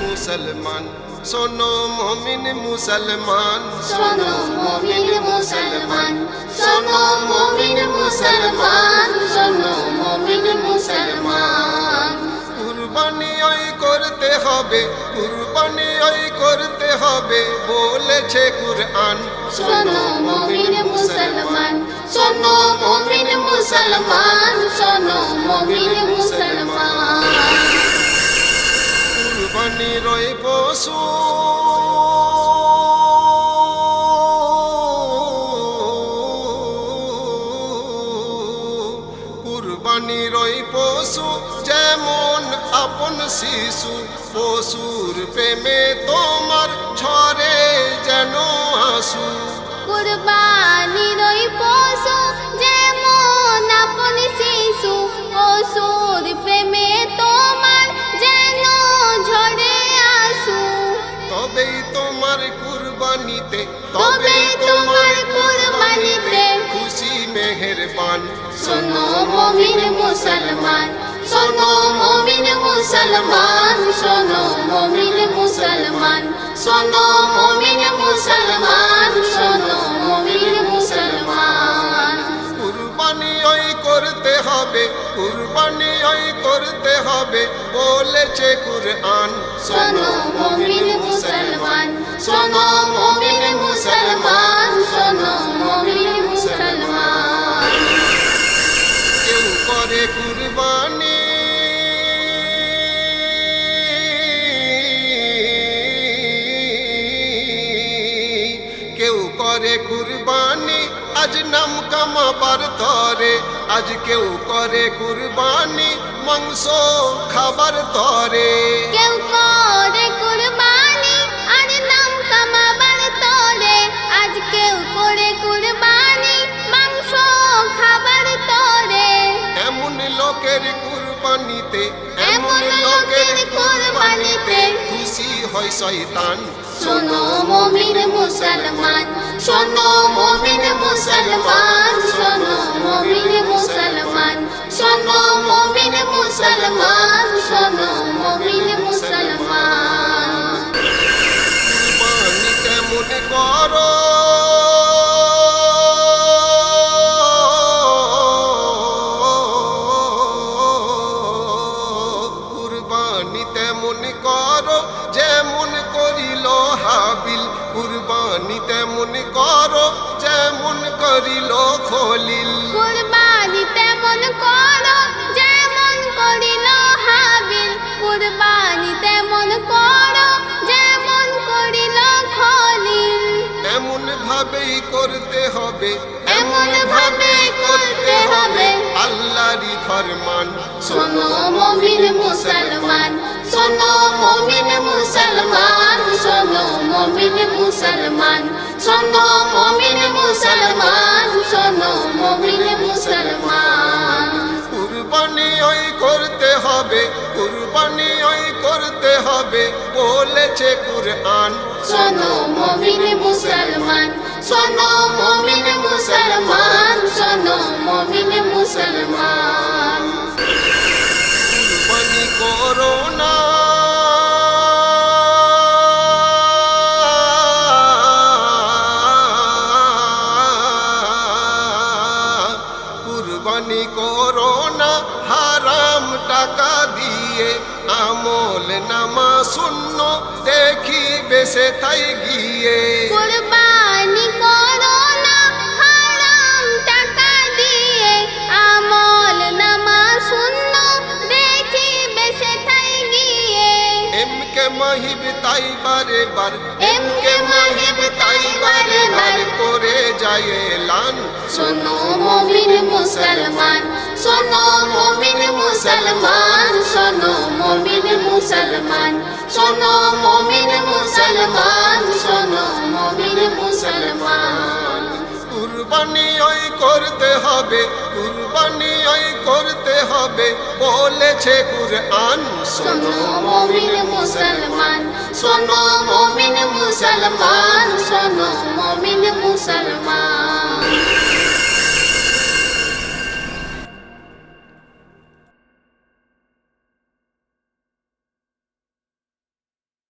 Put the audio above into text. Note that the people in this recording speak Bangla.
মুসলমান শোনো মমিন মুসলমান। শোনো মমিন মুসলমান শোনো মমিন মুসলমান শোনো মমিন মুসলমান। কুরবানি ওই করতে হবে কুরবানি ওই করতে হবে বলেছে কুরআন। শোনো মমিন মুসলমান শোনো মমিন মুসলমান শোনো মমিন ওই পশু। কুরবানির পশু যেমন আপন শিশু পশুর প্রেমে তোমার ছরে যেন আসু কুরবানির কুরবানিতে তবে তোমার কুরবানিতে খুশি মেহেরবান। শোনো মমিন মুসলমান শোনো মমিন মুসলমান শোনো মমিন মুসলমান শোনো মমিন মুসলমান শোনো মমিন মুসলমান। কুরবানি ওই করতে হবে কুরবানি ওই করতে হবে বলেছে কুরআন। শোনো মমিন মুসলমান আজ নাম কামাবার তরে আজ কেউ করে কুরবানি মাংস খাবার তরে কেউ করে কুরবানি আর নাম কামাবার তরে আজ কেউ করে কুরবানি মাংস খাবার তরে এমন লোকের কুরবানিতে এমন লোকের কুরবানিতে খুশি হয় শয়তান। শোনো মমিন মুসলমান শোনো মমিন মুসলমান শোনো মমিন মুসলমান শোনো মমিন মুসলমান শোনো মমিন তেমন করো যেমন করিল খলিল। কুরবানি তেমন করো যেমন করিল হাবিল। কুরবানি তেমন করো যেমন করিল খলিল। এমন ভাবেই করতে হবে এমন ভাবেই করতে হবে। আল্লাহরই ফরমান। শোনো মমিন মুসলমান শোনো মমিন মুসলমান শোনো মমিন মুসলমান। শোনো মমিন মুসলমান শোনো মমিন মুসলমান। কুরবানি ওই করতে হবে কুরবানি ওই করতে হবে বলেছে কুরআন। শোনো মমিন মুসলমান শোনো মমিন মুসলমান শোনো মমিন মুসলমান। কুরবানি করো না কুরবানি করো না হারাম টাকা দিয়ে আমল নামা শূন্য দেখি বেসে তাই গিয়ে। কুরবানি করো হারাম টাকা দিয়ে আমল নামা শূন্য দেখি বেঁচে তাই গিয়ে। এম কে মহিব তাই বারে বার এম কে মহিব তাই বারে বার করে যায় শোনো মমিন মুসলমান শোনো মমিন মুসলমান শোনো মমিন মুসলমান শোনো মমিন মুসলমান শোনো মমিন মুসলমান। কুরবানি ওই করতে হবে কুরবানি ওই করতে হবে বলেছে কুরআন। শোনো মমিন মুসলমান শোনো মমিন মুসলমান শোনো মমিন মুসলমান।